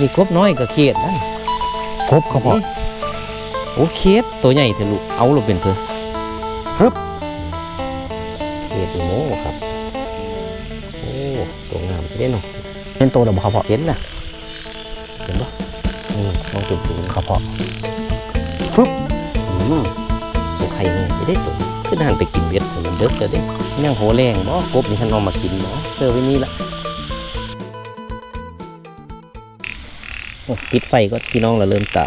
มีกบน้อยกับเขียดนั่นครบครับพ่อนี่โอ้เขียดตัวใหญ่เถอะลูกเอาลงเป็นเพื่อปึ๊บเขียดอีโม่ครับโอ้ตัวงามจะได้เนาะเป็นตัวเดียวบ่ครับพ่อเห็นนะเห็นปะอืมมองจุ่มๆครับพ่ออืมตัวไข่เนี่ยจะได้ตัวขึ้นหันไปกินเบ็ดแต่มันเด็กจะได้ยังโหแรงบ่กบนี่ท่านเอามากินบ่เสื้อร์ไว้นี่ละ ปิดไฟก็พี่น้องเราเริ่มตา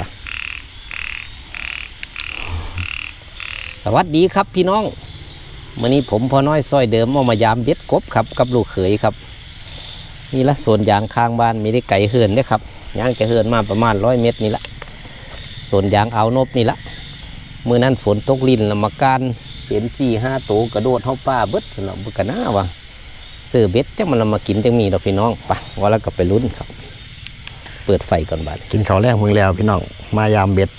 สวัสดีครับพี่น้องวันนี้ผมพอน้อยซอยเดิมเอามายามเบ็ดกบครับ กับลูกเขยครับ นี่ละส่วนยางข้างบ้านมีได้ไก่เหินเด้อครับย่างจะเหินมาประมาณร้อยเมตรนี่ละส่วนยางเอานบนี่ละมื่อนั้นฝนตกลินละมาการเห็นสี่ห้าตัวกระโดดเข้าป่าเบิดสนอบุกหน้าวะเสือเบ็ดจังมันละมากินจังมีดอกพี่น้องไปว่าแล้วก็ไปลุ้นครับ เปิดไฟก่อนบาดกินข้าวแรกมึงแล้วพี่น้องมายามเบ็ด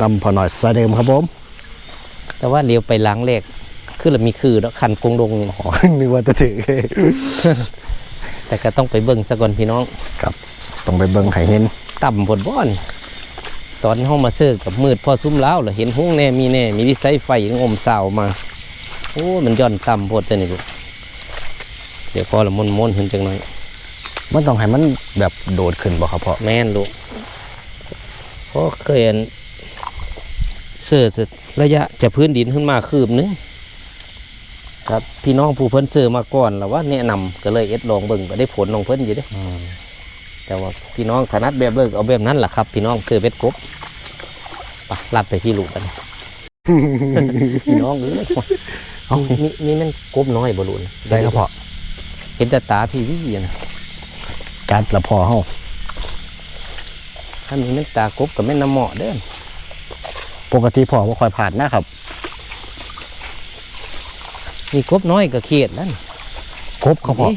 นำพอหน่อยซะเดิมครับผม แต่ว่าเลี้ยวไปหล้างเลกคือละมีคือแล้วคันกงดงนี่อ๋อนึกว่าจะถือแต่ก็ต้องไปเบิ่งซะก่อนพี่น้องต้องไปเบิ่งให้เห็นต่ำบนบ่อน ตอนห้องมาเสื้อกับมืดพอซุ้มแล้วเหรอเห็นห้องแน่มีแน่ มีวิสัยไฟยังอมสาวมา โอ้มันย่อนต่ำโพดแต่นี่ลูกเดี๋ยวพอละมนมนๆเห็นจังหน่อยมันต้องให้มัน แบบโดดขึ้นบ่ครับพ่อแม่นลูกเพราะเคยเห็นเสื้อสุดระยะจะพื้นดินขึ้นมาคืบนึงครับพี่น้องผู้เพิ่นเสื้อมาก่อนแล้วว่าแนะนำก็เลยเอ็ดลองเบิ่งก็ได้ผลลองเพิ่นอยู่เด้อืมแต่ว่าพี่น้องถนัดแบบเลิกเอาแบบนั้นแหละครับ พี่น้องเสื้อเบ็ดกบไปลัดไปที่ลูกกันพี่น้องเอ้ยเอานี่นี่มันกบน้อยบ่ลูกนะได้ครับพ่อเห็นแต่ตาพี่วี่อะนะ การละพ่อเฮาถ้ามีมันตากบกับแม่นน้ำเหมาะเด้อปกติพ่อบ่ค่อยผ่านนะครับ มีกบน้อยกับเขียดนั่นครบครับพ่อนี่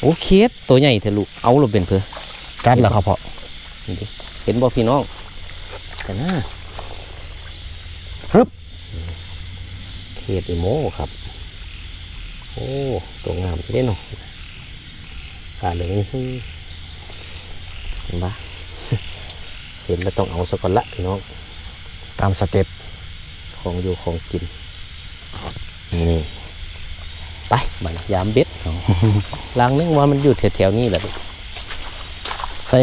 โอ้เขียดตัวใหญ่เถอะลูกเอาลงเป็นเพื่อการละครับพ่อนี่ดิเห็นบ่พี่น้องแต่น่าฮึบเขียดอีโมครับ โอ้ตัวงามจะได้เนาะ ขาเหลืองนี่เห็นปะเห็นแล้วต้องเอาสักคนละพี่น้องตามสเต็ปของอยู่ของกินนี่ไปบัดนยามเบ็ดเอาลางนึงว่ามันอยู่แถวๆนี้แหละลูกใส่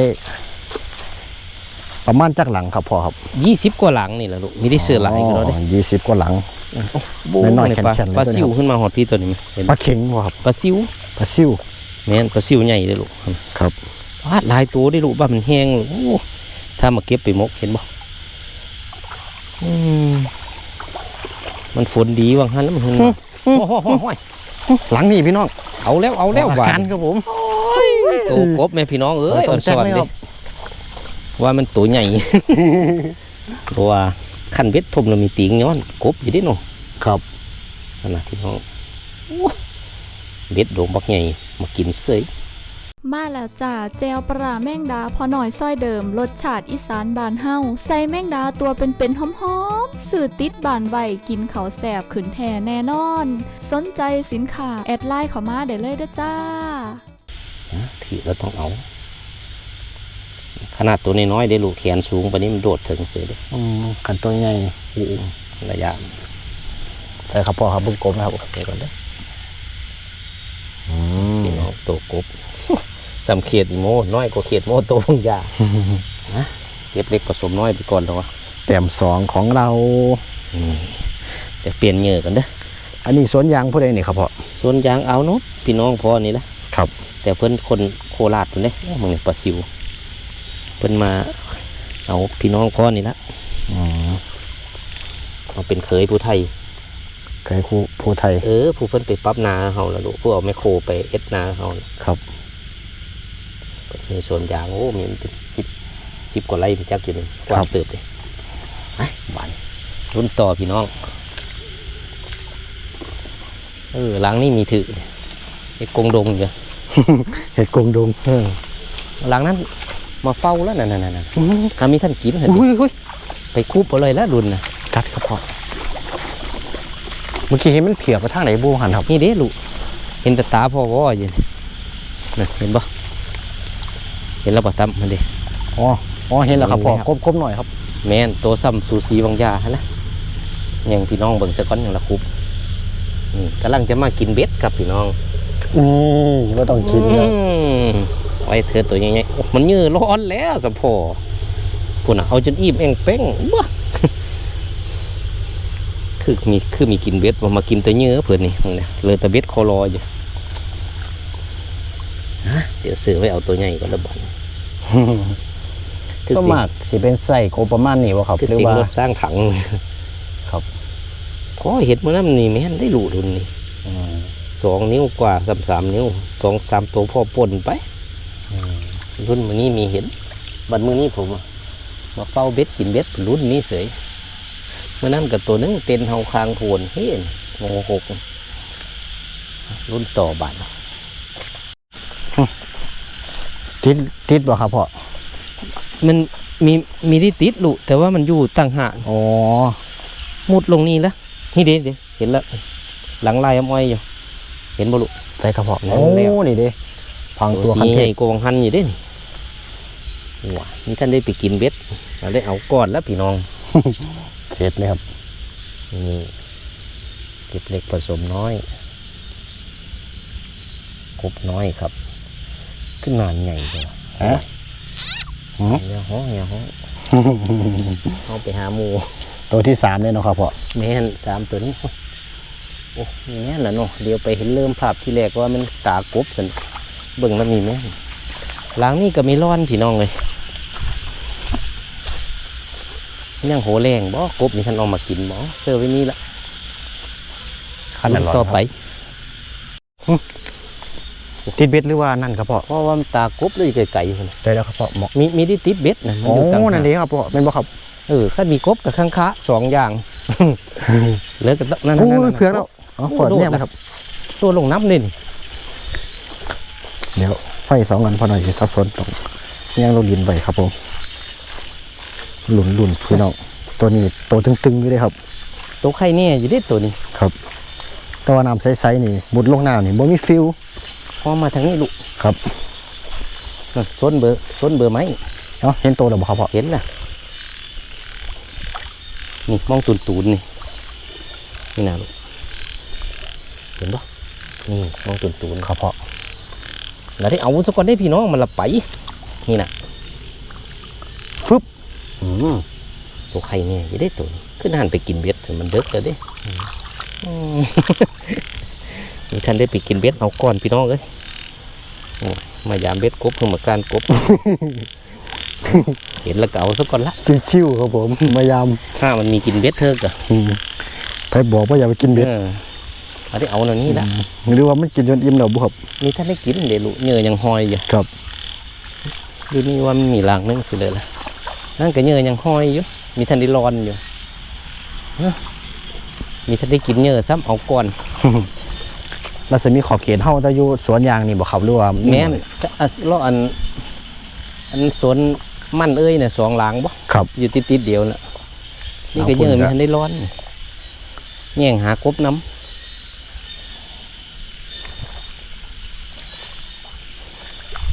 ประมาณจักหลังครับพ่อครับยี่สิบกว่าหลังนี่แหละลูกมีได้เสื้อหลายกันแล้วเด้ยี่สิบกว่าหลังโบ้น้อยๆเลยปลาแข็งๆเลยปลาตัวนี้ซิวขึ้นมาหอดพี่ตัวนี้ไหมเห็นปปะลาเข็งบ่ครับปลาซิวปลาซิว แม่นปลาซิวใหญ่เลยลูกครับวาดหลายตัวได้ลูกบ้ามันแห้งลูกโอ้ถ้ามาเก็บไปหมกเห็นบ่อืมมันฝนดีว่างฮันแล้วมันหุ่นมาโอ้โหโอ้โหโอ้โหหลังนี่พี่น้อง เอาแล้วเอาแล้วอาบาการดครับผมตัวกบแม่พี่น้องเอ้ยเอาอ่ตัอวนแจ็คสอนเลยคดิรับว่ามันตัวใหญ่เพราะว่าขั้นเบ็ดทมเรามีตีงย้อนกบอยู่เดิเนาะครับนั่นนะพี่น้องโอ้เบ็ดโดงบักใหญ่ มากินเสยมาแล้วจ้าแจวปลาแมงดาพอหน่อยซ้อยเดิม รสชาติอีสานบานเฮาใส่แมงดาตัวเป็นๆหอมๆสื่อติดบานไววกินเขาวแสบขืนแท่แน่นอน สนใจสินค้าแอดไลน์เขามาเดี๋ยวเลยเด้อจ้านะถือเราต้องเอา ขนาดตัวน้อยๆได้ลูกแขนสูงปานนี้มันโดดถึงเสือเด้อืมกันตัวใหญ่ระยะใช่ครับพ่อครับเบุ้งกลมนะครับเดี๋ยวก่อนเด้ออืมพี่น้อง ตัวกบสำเขียดอีโมน้อยกว่าเขียดโมตัวบางอยางนะเก็บเล็กผสมน้อยไปก่อนเถอะวะแต้มสองของเราอืมเดี๋ยวเปลี่ยนเหงื่อกันเด้ออันนี้สวนยางผู้ใดนี่ครับพ่อส่วนยางเอาเนาะพี่น้องพอนี่แหละครับ แต่เพิ่นคนโคราชเพิ่นเด้มึงนี่ปลาซิว เพิ่นมาเอาพี่น้องพ่อนี่ละอืมมาเป็นเคยผู้ไทย เคยครูผู้ไทย เออ ผู้เพิ่นไปปรั๊บนาเฮาแล้วลูกผู้เอาแมคโครไปเอ็ดนาเฮาน่ะครับ มีสวนยางโอ้มีเป็นสิบสิบกว่าไร่พี่จักอยู่นี่กว้างเติบเลยไปบานรุ่นต่อพี่น้อง เออหลังนี่มีถือไอ้กงดงอยู่ เห็ดกงดงเออหลังนั้นมาเฝ้าแล้วนั่นนั่นนั่นถ้ามีท่านกินเห็นอุ้ยอุ้ยไปคูบเอาเลยแล้วรุ่นนะจัดครับพ่อ เมื่อกี้เห็นมันเผียไปทางไหนบูหันครับ นี่เด้ลูกเห็นแต่ตาพ่อว่าอยู่นี่น่ะเห็นปะเห็นแล้วบ่ตั้มมันดิอ๋ออ๋อเห็นแล้วครับพ่อเห็นแล้วครบครบหน่อยครับ แม่นตัวซ้ำสูสีบางยาหั่นนะยังพี่น้องเบิ่งสักก้อนอย่างละคุบนี่กำลังจะมากินเบ็ดครับพี่น้อง อืมก็ต้องกินนะอืมไว้เธอตัวใหญ่ๆโอ้มันยื้อร้อนแล้วสะพอพุ่นน่ะเอาจนอิ่มเองเป้งบ้า คือมีคือมีกินเบ็ดว่ามากินแต่เนื้อเพื่อนนี่มึงเนี่ยเลยแต่เบ็ดคอรออยู่ฮะเดี๋ยวซื้อไว้เอาตัวใหญ่ก่อนแล้วบัดคือก็สิ่งมากสิเป็นไส้โกประมาณนี้บ่ครับคือหรือสิ่งว่ารถสร้างถังครับพอเห็ดมื่อนั้นนี่แม่นได้หลุดุนนี่อืมสองนิ้วกว่าสามสามนิ้วสองสามตัวพ่อป่นไปรุ่นมือนี้มีเห็นบัดมือนี้ผมอะมาเฝ้าเบ็ดกินเบ็ดรุ่นนี้เสย เมื่อนั้นกับตัวหนึงเต็นเฮาคางโผนเฮ้ยโมหกรุ่นต่อบาทติดติดบ่ครับพ่อมันมีมีที่ติดลูกแต่ว่ามันอยู่ต่างหากอ๋อมุดลงนี่แล้วนี่เด็ดเห็นแล้วหลังลายอ้ำอ้อยอยู่ เห็นบ่ลูกใส่ครับพ่อนั่โอ้นแล้วนี่เด้พังตัตัววคันสีเทใหญ่ศกวางหันอยู่เด้นี่ว้านี่ท่านได้ไปกินเบ็ดเราได้เอาก่อนแล้วพี่น้อง เสร็จเลยครับนี่เก็บเล็กผสมน้อยกบน้อยครับ ขึ้นนานใหญ่เลยฮะหืมเงี้ยห้องเงี้ยห้องเอาไปหาหมูตัวที่สามเลยเนาะครับพ่อแม่นสามตัวนี้โอ้มีแม่นแล้วเนาะเดี๋ยวไปเห็นเริ่มภาพที่แรกว่ามันตากบสันเบิ่งแล้วมีแม่นหลังนี้ก็มีร้อนพี่น้องเลย ยังโหแรงบ่กบนี่ท่านเอามากินบ่เสิร์ฟไว้นี่ละขั้นนั้นต่อไปติดเบ็ดหรือว่านั่นครับพ่อเพราะว่ามันตากบเลยไกลๆพุ่นน่ะได้แล้วครับพ่อเหมาะมีมีที่ติดเบ็ดนะมันโอ้อยู่ต่างหากนั่นเด้ครับพ่อเป็นบ่ครับเออข้ามีกบกับข้างค้าสองอย่างเหลือกับนั่นโอ้นั่นยเผือกแล้วอ๋อโอ้เปิดโดดเนี่ยนะนะครับ ตัวลงน้ำนี่นี่เดี๋ยวไฟสองอันพอหน่อยจะทับซ้อนตรงยังลงดินไปครับผม หลุนหลุนพี่น้องตัวนี้โตตึงๆอยู่เลยครับตัวไข่เนี่ยอยู่ได้ตัวนี้ครับตัวน้ำใสๆนี่มุดลงน้ำนี่บ่มีฟิวพอมาทางนี้ลูกครับนั่นส้นเบอร์ส้นเบอร์ไหมเนาะเห็นโตแล้วบ่ครับพ่อเห็นนะนี่มองตูนตูนๆนี่นี่นะลูกเห็นปะนี่มองตูนตูนๆครับพ่อแล้วได้เอาสักก่อนได้พี่น้องมันละไปนี่นะฟึบอืม ตัวไข่เนี่ยจะได้ตัวนี้ขึ้นหันไปกินเบ็ดเถอะมันเด็กเลยเด้อืมนี่ท่านได้ไปกินเบ็ดเอาก่อนพี่น้องเอ้ยโอ้มายามเบ็ดกบเพื่อมาการกบ เห็นแล้วก็เอาสักก่อนละชิวๆครับผมพยายามถ้ามันมีกินเบ็ดเธอกะอืมไปบอกว่าอย่าไปกินเบ็ดเออเอาได้เอาหน่อยนี่ละหรือว่ามันกินจนอิ่มแล้วบ่ครับนี่ท่านได้กินเดี๋ยวลูกเหงื่อยังหอยอยู่ครับดูนี่ว่ามันมีรางนึงสิเลยละ นั่นก็เหงื่อยังหอยอยู่ มีท่านได้ร้อนอยู่เอ้อมีท่านได้กินเหงื่อซ้ำเอาก่อนรัศมีขอบเขตเฮาแต่อยู่สวนยางนี่บ่ครับหรือว่าแม่นจะอะเลาะอัน อันสวนมั่นเอ้ยเนี่ยสองหลังบ่ครับ อยู่ติดติดๆเดียวน่ะนี่ก็เอาเหงื่อคุณมีครับท่านได้ร้อนแย่งหากบน้ำ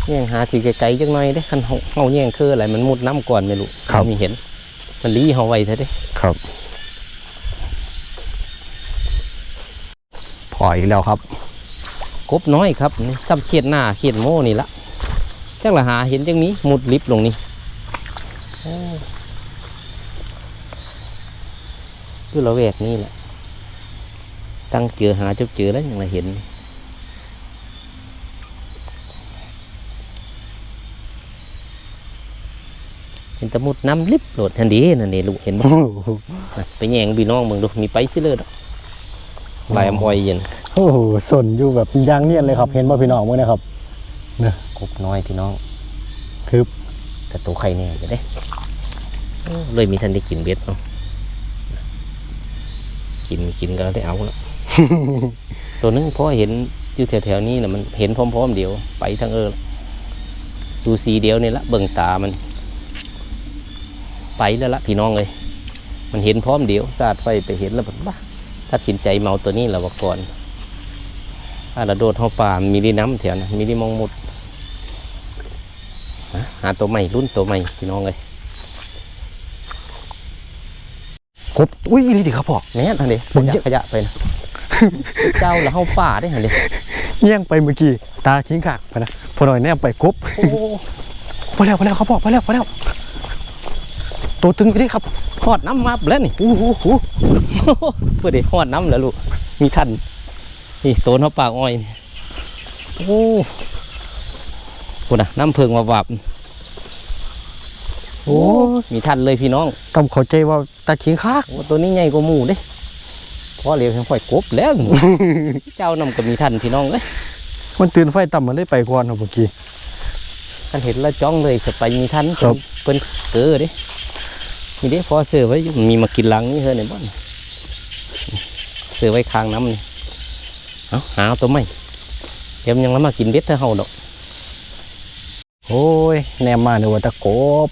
แย่งหาสีไกลๆจังหน่อยเด้คันเฮาเฮาแย่งคืออะไรมันมุดน้ำก่อนไม่รู้ครับมีเห็น มันลีเฮาไว้เถอะเด้ครับพออีกแล้วครับกบน้อยครับนี่ซ้ำเขียดหน้าเขียดโม่นี่ละจังละหาเห็นจังนี้มุดลิฟต์ลงนี่โอ้คือเราแวกนี่แหละตั้งเจอหาเจ้าเจอแล้วยังละเห็น เห็นแตะมุดน้ำลิบโหลดทันดีนั่นนี่ลูกเห็นบ่น่ะไปแย่งพี่น้องมึงดูมีไปซิเลยดอกลายอำอยเย็นโอ้โหสนอยู่แบบยางเนียนเลยครับ เห็นว่าพี่น้องเมื่อนะครับกบน้อยพี่น้องคือแต่ตัวไข่เนี่ยจะได้โอ้เลยมีทันได้กินเบ็ดเนาะกินกินก็ได้เอาแล้วตัวนึงเพราะเห็นอยู่แถวๆนี้นะมันเห็นพร้อมๆเดียว ไปทั้งเออสูสีเดียวนี่ละเบิ่งตามัน ไปแล้วละพี่น้องเลย มันเห็นพร้อมเดียวสาดไฟไปเห็นแล้วแบบบ้าตัดสินใจเมาตัวนี้แล้วว่าก่อนถ้าเราโดดเข้าป่ามีไดีน้ำแถวนะมีไดีมองมุดะหาตัวใหม่รุ่นตัวใหม่พี่น้องเลยกบอุ้ยนี่ดิครับพ่อแม่นทันเดีมึขงยะเยอะขยะไปนะเจ้าแล้วเฮาป่าได้ทันเดีเงี้ยงไปเมื่อกี้ตาขิงขากไปนะพอหน่อยแนบไปกบโอ้พอแล้วพอแล้วครับพ่อพอแล้วพอแล้ว ตัวตึงไปดิครับหอดน้ำมาแล้วนี่อู้หูหูเพื่อได้หอดน้ำแล้วลูกมีทันนี่โตนเขาปากอ้อยนี่โอ้พูดนะน้ำเพิงวาวับโอ้มีทันเลยพี่น้องต้องเข้าใจว่าตาขิงขากโอ้ตัวนี้ใหญ่กว่าหมูเด้เพราะเรียกให้ข่อยกบแล้วเจ้านำก็มีทันพี่น้องเอ้ยมันตื่นไฟต่ำมันเลยไปก่อนครับเมื่อกี้ท่านเห็นแล้วจ้องเลยจะไปมีทันครับเพิ่นเกอเด้ นี่เด้พอเสือไว้อยู่มีมากินหลังนี่เฮ้ยในบ้านเสือไว้คางน้ำนี่เอาหาเอาตัวใหม่เดี๋ยวมันยังแล้วมากินเบ็ดเธอเฮาดอกโอ้ยแนมมาเนื้อว่าตะกบ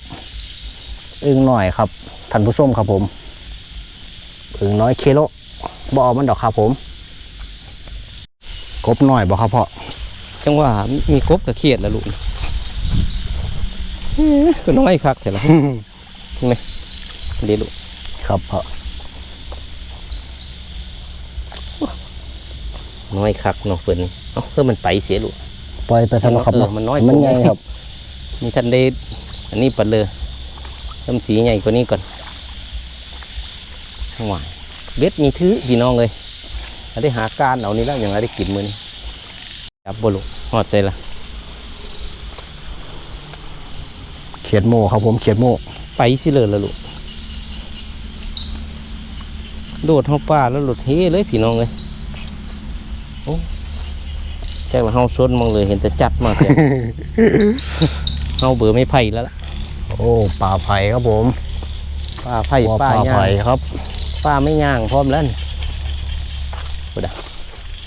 อึ้งหน่อยครับท่านผู้ชมครับผมอึ้งน้อยเคโลบเอกมันดอกครับผมกบหน่อยบ่ครับพ่อจังว่ามีกบกับเขียดแล้วลูกอื้อคือน้อยคักแต่ละเดี๋ย วลูกครับพ่อน้อยคักเนาะเพิ่นเอ้าเพื่อมันไปเสียลูกปล่อยไปซะเนาะครับเออเนาะมันน้อยมันกว่าใหญ่ครับมีทันได้อันนี้ปัดเลยเริ่มสีใหญ่กว่านี้ก่อนหวานเบ็ดมีถือพี่น้องเลยเราได้หาการเอานี่แล้วยังไงได้กินมือนี้จับบลูกหอดใส่ละเขียดโมครับผมเขียดโมไปสิเลยละลูก โดดเข้าป่าแล้วหลุดเฮ้เลยพี่น้องเลยโอ้แจ้งว่าเฮาซนมองเลยเห็นแต่จัดมากเลยเฮาเบื่อไม่ไผ่แล้วล่ะโอ้ป่าไผ่ครับผมป้าไผ่ว่าป้าป่าย่างไผ่ครับป้าไม่ย่างพร้อมแล้วนี่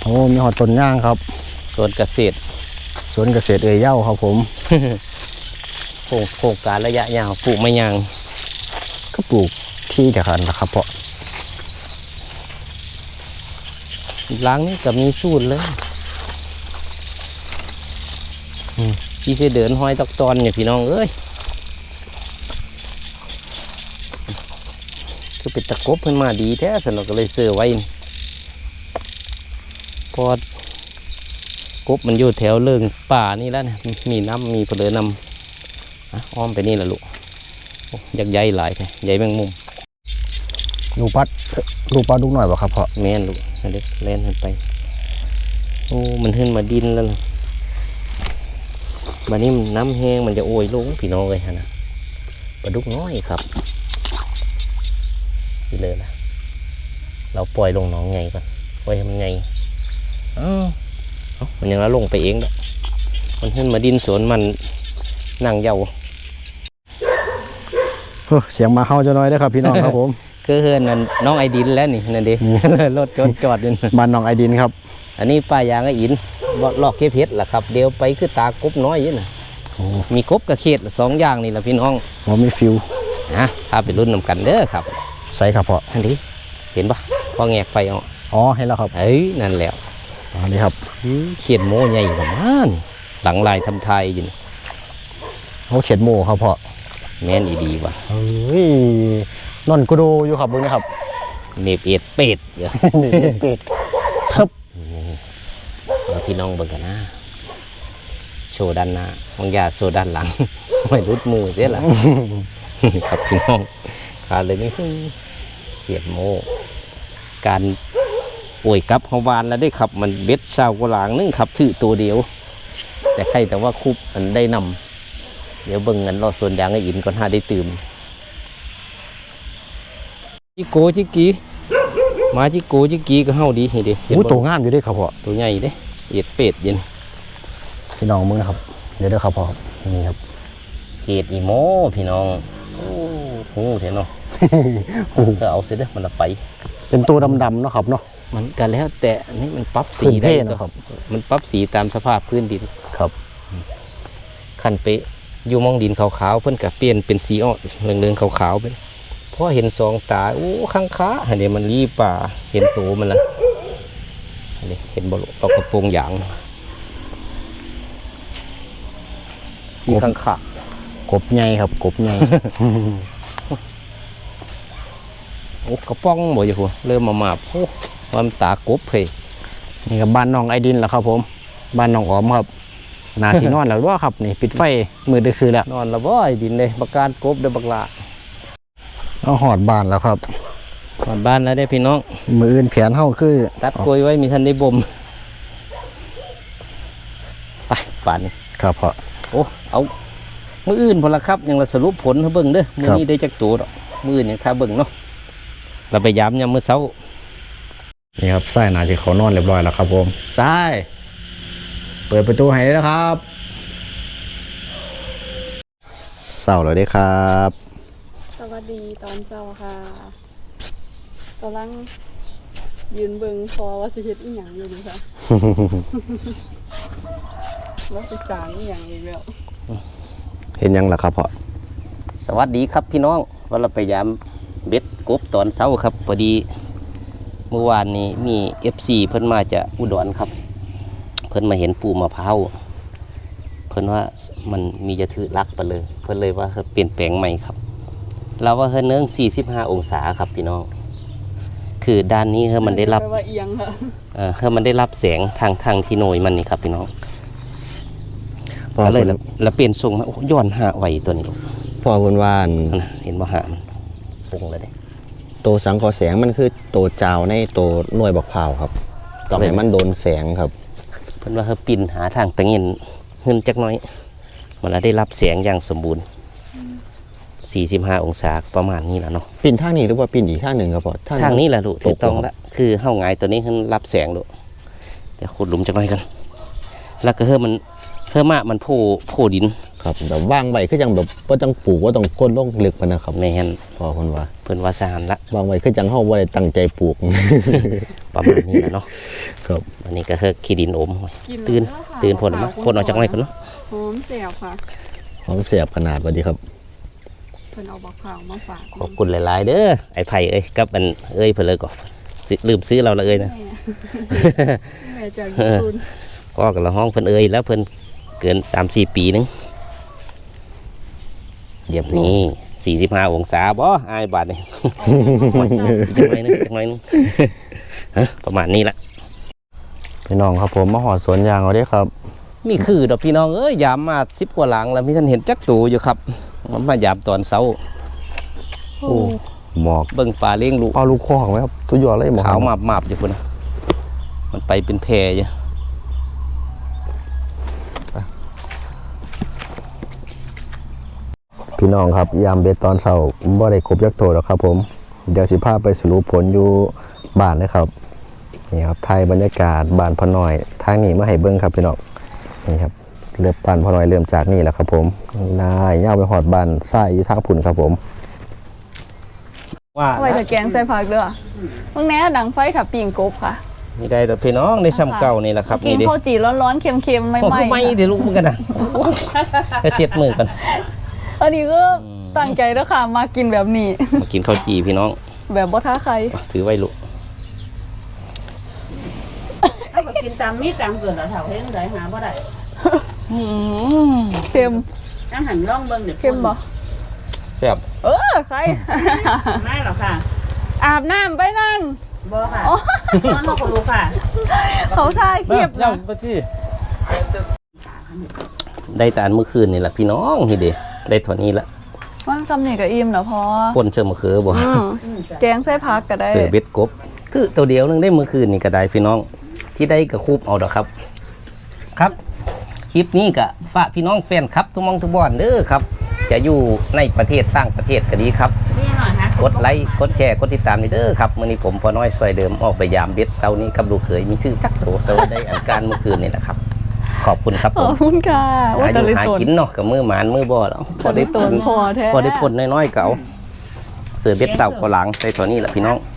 โอ้มีหอดต้นย่างครับส่วนเกษตรสวนเกษตรเอ่ยเย้าครับผมโครงโครงการระยะยาวปลูกไม่ย่าง ก็ปลูกที่เดียวกันนะครับพ่อ หล้างนี่ก็มีสูตรเลยอืมพี่เสเดินห้อยตอกตอนเนี่ยพี่น้องเอ้ยคือเป็นตะกบขึ้นมาดีแท้สนุกก็เลยเสือไว้นี่เพอกบมันอยู่แถวเลิงป่านี่แล้วเนี่ยมีน้ำมีเปลือนำอะอ้อมไปนี่แหละลูกโอ้ยักษ์ใหญ่หลายแท้ใหญ่แมงมุมลูกปัดเอ่อลูกปัดลูกหน่อยบ่ครับพ่อแม่นลูกให้ เด็กเล่นขึ้นไป โอ้ มันขึ้นมาดินแล้วล่ะบัดนี้มันน้ำแห้งมันจะโอยลงพี่น้องเลยฮะนะปลาดุกน้อยครับสิเลยนะเราปล่อยลงหน้องไงก่อนปล่อยมันไงอ้าวเอ้ามันยังละลงไปเองดอกมันขึ้นมาดินสวนมันนั่งเยาเฮ้อเสียงมาเฮาจะน้อยได้ครับพี่น้องครับผม คือเฮือนนั่นน้องไอดินแล้วนี่นั่นเด้รถจอดจอดอยู่นั่นบ้านน้องไอดินครับ อันนี้ป้ายางไออินบ่ลอกเก็บเห็ดล่ะครับ เดี๋ยวไปคือตากบน้อยอยี่น่ะโอ้มีกบกับเขียดสองอย่างนี่แหละพี่น้องผมมีฟิวนะพาไปรุ่นนำกันเด้อครับ ใส่ครับพ่ออันนี้เห็นปะพอแงกไฟเอาอ๋อให้แล้วครับ เอ้ยนั่นแหล้วอันนี้ครับเขียดโมใหญ่กว่ามันหลังลายทำไทยอยู่นี่เขาเขียดโมครับพ่อแม่นอีดีว่ะเฮ้ย นอนกุโดอยู่ครับเบิ่งนะครับเนบเอ็ดเป็ดเดี๋ยวนี่เป็ดซับเอาพี่น้องเบิ่งกันนะ โชว์ด้านหน้าบางอยาโชว์ด้านหลัง ไม่รุดมือเสียละครับพี่น้องขาเลยนี่เขียดโมการป่วยกับเฮาวานแล้วได้ขับ มันเบ็ดเศร้ากว่าหลางนึงขับถือตัวเดียว แต่ใครแต่ว่าคุบมันได้นำเดี๋ยวเบิ่งเงินรอส่วนยางไอ้อินก่อนหาได้ตื่ม จิโกจิกีมาจิโกจิกีก็เฮาดีนี่เด้เห็นอู้บ่ตัวงามอยู่เด้วยครับพ่อตัวใหญ่เด้เอ็ดเป็ดเย็นพี่น้องมึงนะครับ เดี๋ยวเด้อครับพ่อนี่ครับ เขตอีโมพี่น้องโอ้โหเห็นเนาะ ก็เอาเสร็จเด้อมันละไป เป็นตัวดำๆเนาะครับเนาะ มันก็แล้วแต่อันนี้มันปรับสีพื้นได้เพก็นะครับ มันปรับสีตามสภาพพื้นดินครับขั้นเป๊ะอยู่มองดินขาวๆเพิ่นก็เปลี่ยนเป็นสีอ่อนเหลืองๆขาวๆไป พอเห็นสองตาโอ้ข้างขาอันนี้มันรีป่าเห็นตัวมันละอันนี้เห็นบลูกเอากระโปรงยางที่ข้างขากบใหญ่ครับกบใหญ่โอ้กระป๋องบ่อยู่พุ่นเริ่มมามาบโอ้ว่ามันตากบเฮ้ยนี่ครับบ้านน้องไอดินแล้วครับ ผม บ้านน้องออมครับนาสีนอนแล้วว่าครับ นี่ ปิดไฟมือดึกคือแล้วนอนและบ่ไอ้ดินเลยประการกบเด้อบักละ เอาหอดบ้านแล้วครับก่อนบ้านแล้วได้อพี่น้อง มืออื่นแผนเฮาคือ ตัดกล้วยไว้มีทันได้บ่มไปป่านนี้ครับพ่อโอ้เอามื้ออื่นพนละครับยังละสรุปผลให้เบิ่งเด้อมื้อครับนี้ได้จักตัวดอกมื้ออื่นยังค่าเบิ่งเนาะเราไปย้ำยามมื้อเช้านี่ครับไส้นาที่เขานอนเรียบร้อยแล้วครับผมไส้เปิดประตูให้ได้แล้วครับเศร้าแล้วได้ครับ สวัสดีตอนเช้าค่ะกำลังยืนเบิงพอว่าสิเฮ็ดอีหยังอยู่นี่ค่ะว่าสิสร้างอีหยังอีกแล้วเห็นยังล่ะครับพ่อสวัสดีครับพี่น้องว่าเราไปยามเบ็ดกบตอนเช้าครับพอดีเมื่อวานนี้มี FC เพิ่นมาจากอุดรครับ เพิ่นมาเห็นปูมะพร้าวเพิ่นว่ามันมีจะถือรักไปเลย เพิ่นเลยว่าเฮ้ยเปลี่ยนแปลงใหม่ครับ เราว่าเฮ้ยเนื่อง45 องศาครับพี่น้อง คือด้านนี้เฮ้ยมันได้รับแปลว่าเอียงค่ะเอ่อเฮ้ยมันได้รับแสงทางทางที่โหนยมันนี่ครับพี่น้องพ่อก็เลยเพิ่นแล้วแล้วเปลี่ยนทรงมาโอ้ย้อนหาไหวตัวนี้ลูกพ่อเพิ่นว่าอันนะเห็นว่าหามันปงเลยเด้โตสังกอแสงมันคือโตจาวในโตหน่วยบักพร้าวครับต้องให้มันโดนแสงครับ เพิ่นว่าเฮาปินหาทางตะเงินเงินจักหน้อยมันละได้รับแสงอย่างสมบูรณ์ 45 องศาประมาณนี้แหละเนาะปิ่นทางนี้หรือว่าปิ่นอีกทางหนึ่งครับพ่อทางนี้แหละลูกตถูกกต้องครับละคือเฮาหงายตัวนี้เพิ่นรับแสงลูกจะขุดหลุมจักหน่อยกัน แล้วก็เฮามันเฮามามันโผล่โผล่ดินครับแบบว่างไว้คือจังแบบว่าต้องปลูกว่าต้องก้นลงลึกปานนะครับในแฮนพ่อเพิ่นว่าเพิ่นว่าสานละวางไว้คือจังเฮาบ่ได้ตั้งใจปลูก ประมาณนี้แหละเนาะครับอันนี้ก็เฮาขี้ดินอมไว้กินตื่นแล้วค่ะตื่นพ่นมาพ่นออกจากหน่อยก่อนเนาะหอมแซ่บค่ะหอมเสียบขนาดว่าดีครับเพิ่นเอาบักขาวมาฝากขอบคุณหลาย ๆ เด้อไอ้ไผ่เอ้ยกับอันเอ้ยเพิ่นเลยก็ซื้อลืมซื้อเราละเอ้ยนะแม่แม่จากญี่ปุ่นก็กับละห้องเพิ่นเอ่ยแล้วเพิ่นเกินสามสี่ปีหนึงเดี๋ยวนี้สี่สิบห้าองศาบ่อายบาทนี่จังไรนึงจังไรนึงฮะประมาณนี้ละพี่น้องครับผมมาหอดสวนยางเอาเด้ครับ มีคือดอกพี่น้องเอ้ยยามมาสิบกว่าหลังแล้วพี่ท่านเห็นจักตูอยู่ครับ มันมายามตอนเช้าโอ้หมอกเบิ่งปลาเลี้ยงลูกเป้าลูกคอกไหมครับตัวยอดเลยหมอกขาวมาบมาบๆอยู่พุ่นนะมันไปเป็นแพรอยู่พี่น้องครับยามเบ็ดตอนเช้าบ่ได้ครบยักษ์โตหรอกครับ ผมเดี๋ยวสิพาไปสรุปผลอยู่บ้านนะครับนี่ครับไทยบรรยากาศบ้านพ่อน้อยทางนี้มาให้เบิ่งครับพี่น้องนี่ครับ เริ่มบ้านพ่อน้อยเริ่มจากนี่แหละครับผมนายย่าวไปหอดบ้านทรายอยู่ทางพุ่นครับผมว่าเอาไว้ถ้าแกงใส่ผักเด้อมึงแหน่ดังไฟถ้าปิ้งกบค่ะนี่ได้ดอกพี่น้องในซ้ำเก่านี่แหละครับกินี่นดิข้าวจีร้อนๆเค็มๆไม่โอ้ไหม้ไม่เดี๋ยวลูกมึงกันนะไปเสียดมือกันอันนี้ก็ตั้งใจแล้วค่ะมากินแบบนี้มากินข้าวจีพี่น้อง แบบบ่ท้าใครถือไว้ลูกถ้าบ่กินตามมีตามเกินแล้วเท่าเฮ็ดได้หาบ่ได้ เค็มจังหันลองเบิ่งเดี๋ยวเค็มบ่แซ่บเออใคร ไม่หรอกค่ะอาบน้ำไปนั่ง บ่ค่ะมันบ่รู้ค่ะเขาท่าเขียบเล่านะไปที่ได้แต่อันเมื่อคืนนี่แหละพี่น้องนี่เด้ได้เท่านี้ละว่างทำนี่กับอิ่มนะพอปนเชิมมะเขือบ่อืมแกงใส่ผักก็ได้ เสือเบ็ดกบ คือตัวเดียวนึงได้เมื่อคืนนี่ก็ได้พี่น้อง ที่ได้กระคูบเอาดอกครับ ครับค ลิปนี้ก็ฝากพี่น้องแฟนครับทุกหมองทุกบอนเด้อครับ จะอยู่ในประเทศต่างประเทศก็ดีครับนี่หน่อยฮะกดไลค์กดแชร์กดติดตามนี่เด้อครับมื้อนี้ผมพอน้อยซอยเดิมออกไปยามเบ็ดเซานี้กับลูกเขยมีชื่อจักโตแต่ว่าได้อันการเมื่อคืนนี่นะครับ ขอบคุณครับขผอบมคุณค่ะว่าหาอแต่ยู่ลิหาตนกินเนาะกับมือหมานมือบ่แล้วพอได้ตนพอแท้ พอได้ผลน้อยๆเก่าเสือเบ็ดเสาก็หลังใส่ตัวนี้แหละพี่น้องเ